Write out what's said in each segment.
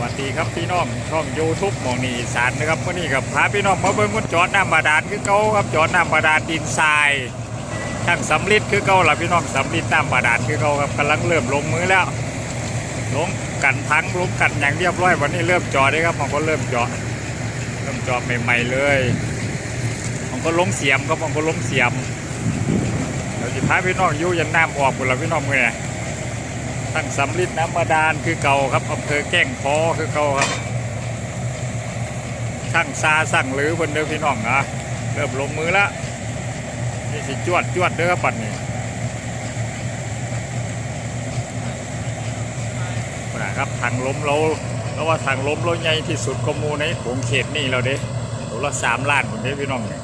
วัสดีครับพี่น้องช่องยูทูบมองนีสานนะครับวันนี้กับพาพี่น้องมาเบิ่งคนจอดน้ำบาดาลคือเก่าครับจอดน้ำบาดาลดินทรายทั้งสำลิดคือเก่าล่ะพี่น้องสำลิดน้ำบาดาลคือเก่าครับกำลังเริ่มลงมือแล้วลงกันทั้งลงกันอย่างเรียบร้อยวันนี้เริ่มจอดได้ครับมันก็เริ่มจอดเริ่มจอดใหม่ๆเลยมันก็ลงเสียมครับมันก็ลงเสียมเดี๋ยวสิพาพี่น้องยู่ยันน้ำออกหมดแล้วพี่น้องเมื่อ ตั้งสำลิดน้ำบาดาลคือเก่าครับอำเภอแก้งพอคือเก่าครับช่างซาสั่งหรือเพิ่นเด้อพี่น้องนะเริ่มลงมือล้วนี่สิจวดจวดเด้อครับปัดนี้นะครับทางล้มเราแล้วว่าทางล้มเราใหญ่ที่สุดก็มูในโขงเขตนี่เราเด้ตัวละสามล้านผมเด้อพี่น้องเนี่ย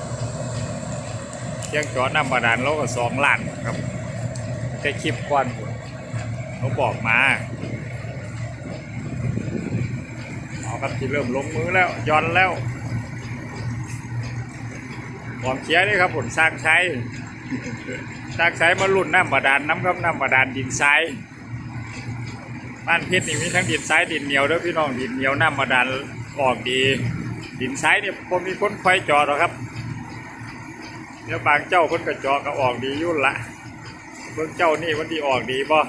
เชียงจอดน้ำบาดาลเราก็สองล้านครับแต่คลิปก่อนพุ่น เขาบอกมาเอาครับที่เริ่มลงมือแล้วย้อนแล้วหอมเชียนี่ครับผลสร้างใช้สร้างใช้มาลุ่นน้ำบาดาลน้ำครับน้ำบาดาลดินทรายบ้านเพชรนี่มีทั้งดินทรายดินเหนียวด้วยพี่น้องดินเหนียวน้ำบาดาลออกดี ดินทรายเนี่ยผมมีคนคอยจอดหรอครับเดี๋ยวบางเจ้าคนก็จอดก็ออกดียุ่นละเบิ่งเจ้านี่วันที่ออกดีบ่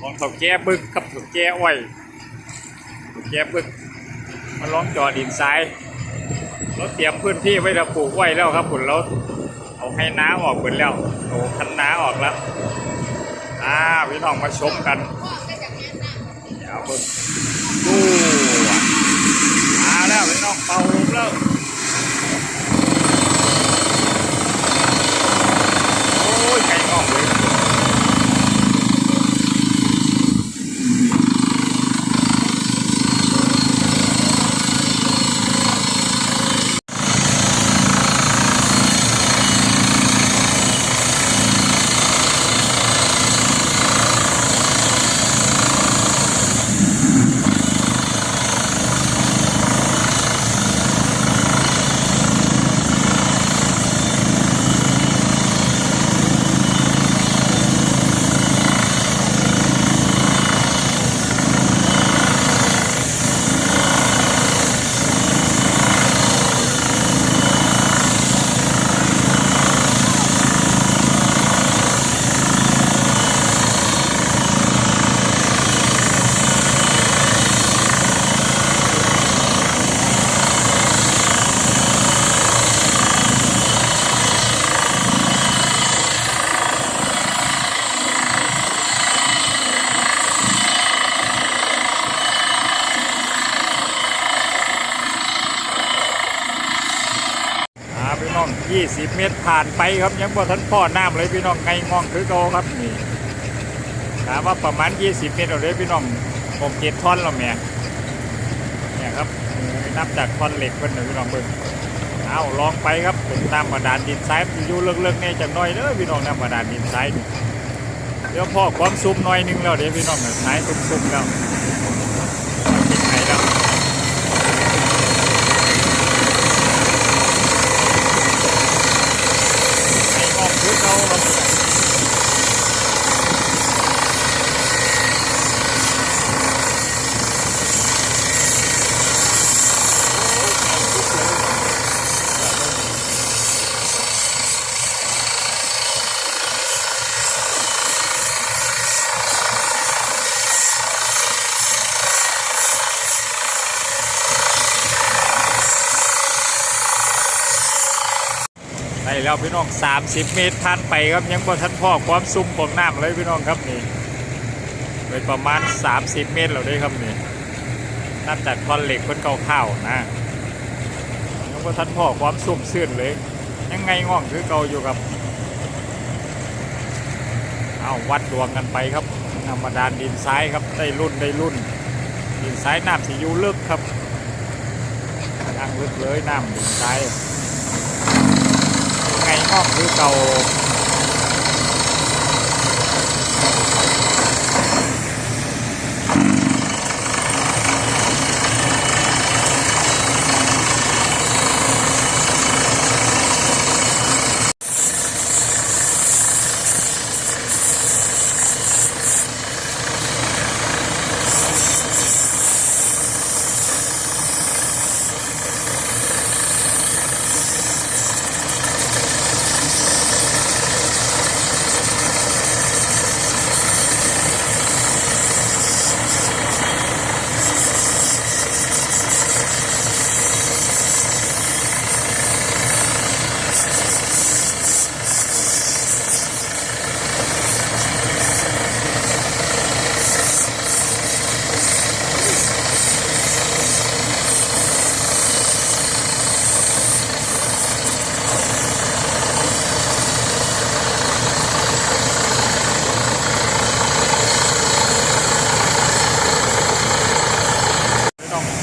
ของเถาแก่บึกกับเถาแก่อ้อยเถาแก่บึกมาล้องจอดินทรายเราเตรียมพื้นที่ไว้จะปลูกไว้แล้วครับผลเราเอาให้น้าออกหมดแล้วโอ้คันน้าออกแล้วอ่าพี่น้องมาชมกันเดี๋ยวเบิ่งดูมาแล้วพี่น้องเป่าลมแล้วโอ้ยไก่งอกเลย อ่าพี่น้อง 20 เมตรผ่านไปครับยังบ่ทันพ่อน้ำเลยพี่น้องไงงองคือเก่าครับนี่ถามว่าประมาณ 20 เมตรเลยพี่น้องผมเจ็ดท่อนแล้วแม่เนี่ยครับนับจากท่อนเหล็กเพิ่นน่ะพี่น้องเบิ่งเอาลองไปครับเป็นน้ำบาดาลดินทรายอยู่เลิกๆเนี่ยจังน้อยเด้อพี่น้องน้ำบาดาลดินทรายเดี๋ยวพ่อความซุ่มหน้อยนึงแล้วเดี๋ยวพี่น้องเนี่ยสายซุ่มๆแล้วติดไหนแล้ว ไอ้ ออกคื อเขาครับได้แล้วพี่น้อง 30 เมตรผ่านไปครับยังบ่ทันพ่อความซุ่มของน้ำเลยพี่น้องครับนี่ไปประมาณ 30 เมตรแล้วด้ครับนี่นับจากท่อนเหล็กเพิ่นเก่าข้าวนะยังบ่ทันพ่อความซุ่มซื่นเลย ยังไงง่องคือเก่าอยู่ครับเอาวัดดวงกันไปครับธรรมดานดินซ้ายครับได้รุ่นได้รุ่น ดินซ้ายน้ำสียู่ลึกครับนั่งลึกเลยน้ำดินซ้าย ไงงอกคือเก่า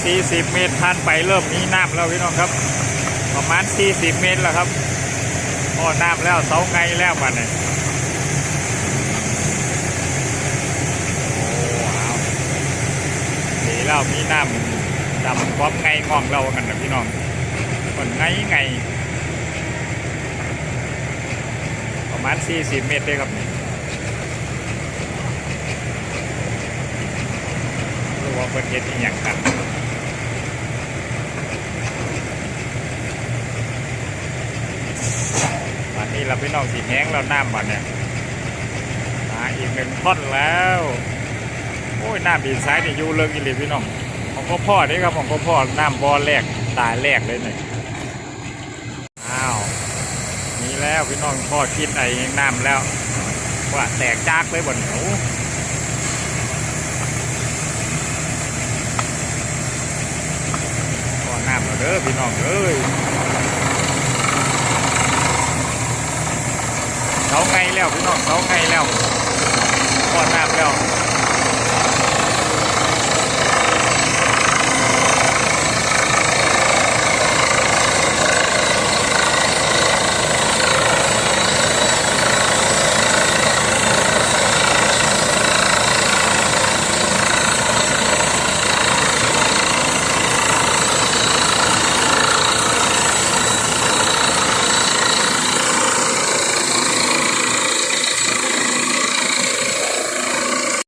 40 เมตรผ่านไปเริ่มมีน้ำแล้วพี่น้องครับ ประมาณ 40 เมตรแล้วครับโอ้น้ำแล้วเสาไงแล้วบัดนี้โอ้ว้าวดีแล้วมีน้ำดำความไงงองเรากันนะพี่น้องมันไงไงประมาณ 40 เมตรเลยครับนี่รู้ว่าเป็นเฮ็ดอย่างกัน นนี้เราพี่น้องสีแห้งแล้วน้ำบัดเนี่ยมาอีกหนึ่งท่อนแล้ว โอ้ยน้ำดินซ้ายนี่อยู่เลิกอีหลีพี่น้องของพ่อพ่อนี่ครับของพ่อพ่อน้ำบ่อแรกตายแรกเลยเนี่ยอ้าวมีแล้วพี่น้องพ่อคิดไอ้น้ำแล้วว่าแตกจากเลยบนเหนียวพ่อน้ำแล้วเด้อพี่น้องเอ้ยเสาไงแล้วพี่น้องเสาไงแล้วก่อน้ำแล้ว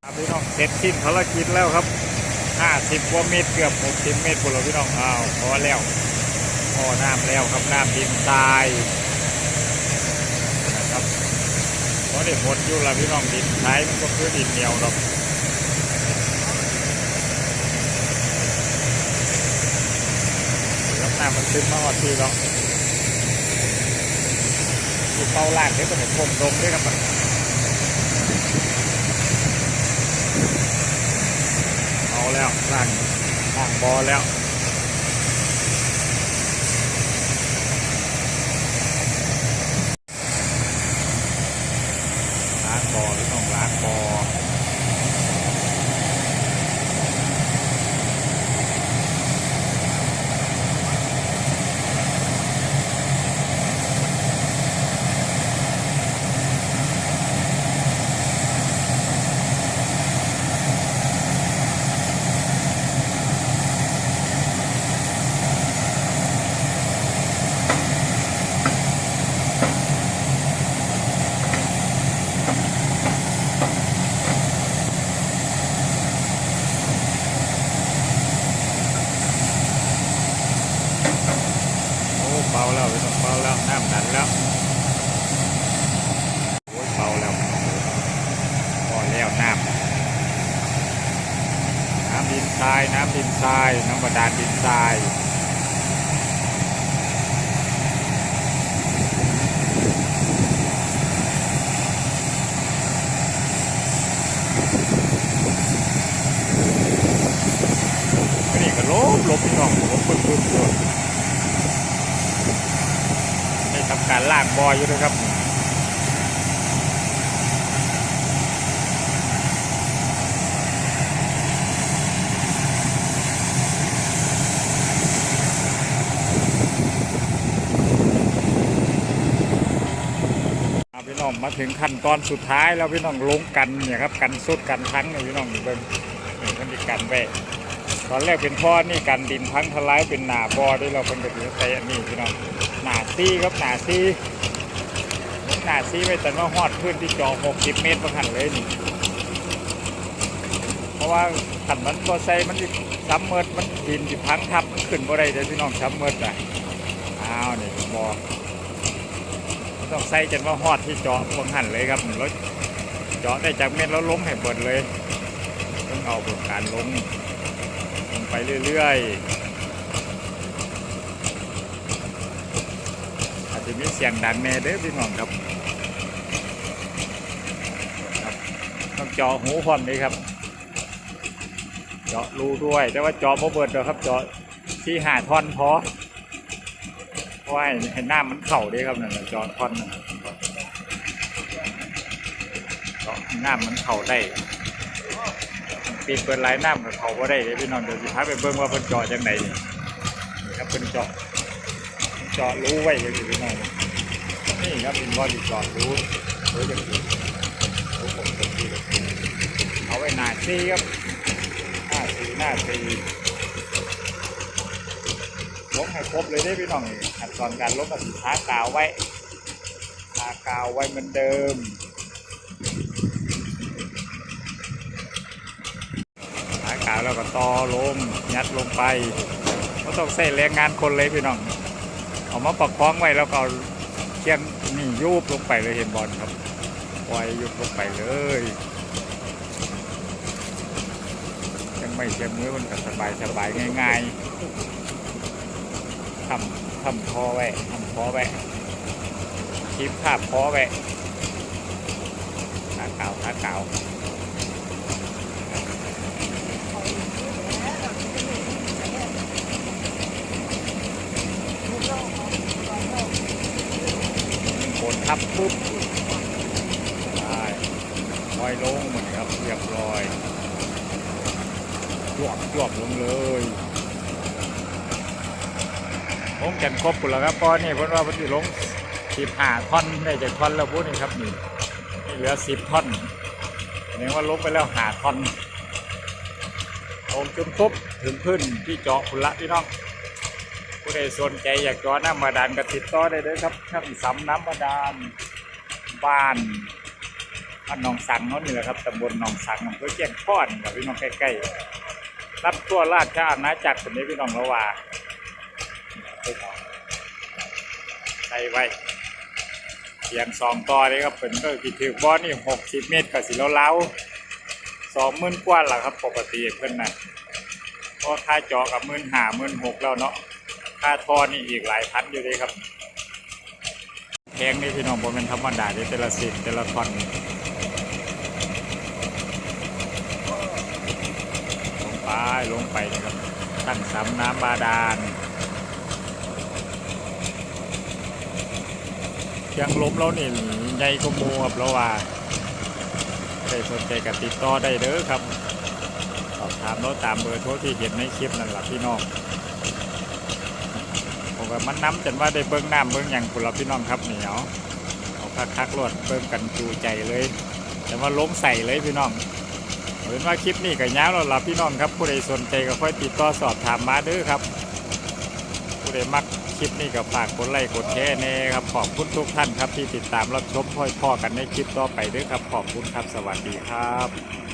ครับพี่น้องเสร็จสิ้น ภารกิจแล้วครับ50กว่าเมตรเกือบ 60 เมตรพวกเราพี่น้องอ้าวพอแล้วพอน้ำแล้วครับน้ำดินทรายนะครับเพราะได้หมดอยู่แล้วพี่น้องดินทรายมันก็คือดินเหนียวหรอกแล้วน้ำมันซึมมาหมดทีแล้วคือเป้าล่างเดี๋ยวก็เห็นพรมลงด้วยครับ เอา แล้วล่างล่างบอแล้วล้างบอหรือต้องล้างบอโอ้เบาแล้วไม่ต้องเบาแล้วน้ำดันแล้วโอ้ยเบาแล้วพอแล้วน้ำน้ำดินทรายน้ำดินทรายน้ำบาดาลดินทรายนนี้ก็ลบลบพี่น้องลบปึ๊บปึ๊บตัวได้ทำการลากบอยอยู่ด้วยครับ อ่าพี่น้อง มาถึงขั้นตอนสุดท้ายแล้วพี่น้องลงกันเนี่ยครับกันสุดกันทั้งเนี่ยพี่น้องเบิ่งนี่มันมีกันไว้ตอนแรกเป็นท่อนี่กันดินพังทลายเป็นหนาบอด้วยเราเป็นแบบนี้ใส่อันนี้พี่น้องหนาซี่ครับหนาซี่หนาซี่ไว้แต่ว่าฮอดพื้นที่จอ60 เมตรประหันเลยนี่เพราะว่าขันมันบ่ใส่มันซ้ำเมิดมันดินสิพังทับมันขึ้นบ่ได้เด้อพี่น้องซ้ำเมิดอะอ้าวนี่บอก ต้องใส่จนว่าฮอดที่เจาะบางหันเลยครับรถเจาะได้จากเม็ดแล้วล้มให้เบิดเลย ต้องเอาบทการลงลงไปเรื่อยๆอาจจะมีเสียงดังแน่เด้อพี่น้องครับต้องเจาะหูพร้อมเลยครับ เจาะรูด้วย แต่ว่าเจาะพอเบิดเด้อครับเจาะที่หาท่อนพอ ราะว่าให้ให้หน้ามันเข่าด้วยครับนั่นน่ะจอคอนนั่นน่ะเจาะหน้ามันเข่าได้ปิปิดเปิดไลน์น้ำกับเขาบ่ได้พี่น้องเดี๋ยวสิพาไปเบิ่งว่าเพิ่นจาะจังไดนี่นี่ครับเพิ่นจาะเจาะรู้ไว้เลยพี่น้องนี่ครับเป็นบ่อที่เจาะรู้รู้จังซี่รู้ผมจังซี่เลยเอาไว้หน้าซีครับหน้าซีหน้าซีลงให้ครบเลยได้พี่น้องนี่ขั้น ตอนการลงกับสิทากาวไว้ทากาวไว้เหมือนเดิมหากาวแล้วก็ต่อลงยัดลงไปก็ต้องใส่แรงงานคนเลยพี่น้อง เอามาประคองไว้แล้วก็เอาเคียงนี่ยุบลงไปเลยเห็นบอลครับปล่อยยุบลงไปเลยยังไม่เชียมือมันก็สบายสบายง่าย ๆ ทำทำพอไว้ทำพอไว้คลิปภาพพอไว้ขาขาวขาขาวกดทับปุ๊บได้ลอยลงเหมดครับเรียบร้อยจวบจวบลงเลย ลงกันครบหมดแล้วครับก้อนนี่เพิ่นว่าเพิ่นสิลงสิบห้าท่อนได้จากท่อนแล้วพูดนี่ครับนี่เหลือสิบท่อนแสดงว่าลงไปแล้วหาท่อนลงจนครบถึงพื้นที่เจาะคุณละพี่น้องผู้ใดสนใจอยากจอน้ำบาดาลก็ติดต่อได้เลยครับช่างสำน้ำบาดาลบ้านบ้านหนองสังเขานี่แหละครับตำบลหนองสังอำเภอเชียงคอนกับพี่น้องใกล้ๆรับตัวราชอาณาจักรคนนี้พี่น้องละว่า ใส่ไว้เพียงสองต่อเลยครับเป็นก็คิดถือบ่อนี่หกสิบเมตรกับสิแล้วเล้าสองหมื่นกว่าล่ะครับ ปกติเพิ่อนน่ะเพราะค่าจอกับหมื่นห้าหมื่นหกแล้วเนาะค่าทอนี่อีกหลายพันอยู่เลยครับแพงนี่พี่น้องผมเป็นธรรมดาที่แต่ละสิบแต่ละทอนลงไปลงไปนะครับตั้งสำน้ำบาดาล เครื่องลมเรานี่ใหญ่กว่ามูครับเราว่าใครสนใจก็ติดต่อได้เด้อครับสอบถามเราตามเบอร์โทรที่เห็นในคลิปนั่นแหละพี่น้องผมว่ามันน้ำจนว่าได้เบิ้งน้ำเบิ้งอย่างคุณเราพี่น้องครับเหนียวเอาคักคักๆรวดเบิ้งกันจูใจเลย แต่ว่าล้มใส่เลยพี่น้องเอาเป็นว่าคลิปนี้ก็ยาวแล้วล่ะพี่น้องครับผู้ใดสนใจก็ค่อยติดต่อสอบถามมาเด้อครับผู้ใดมัก คลิปนี้ก็ฝากกดไลค์กดแชร์แน่ครับขอบคุณทุกท่านครับที่ติดตามรับชมพ่อยพ่อกันในคลิปต่อไปด้วยครับขอบคุณครับ สวัสดีครับ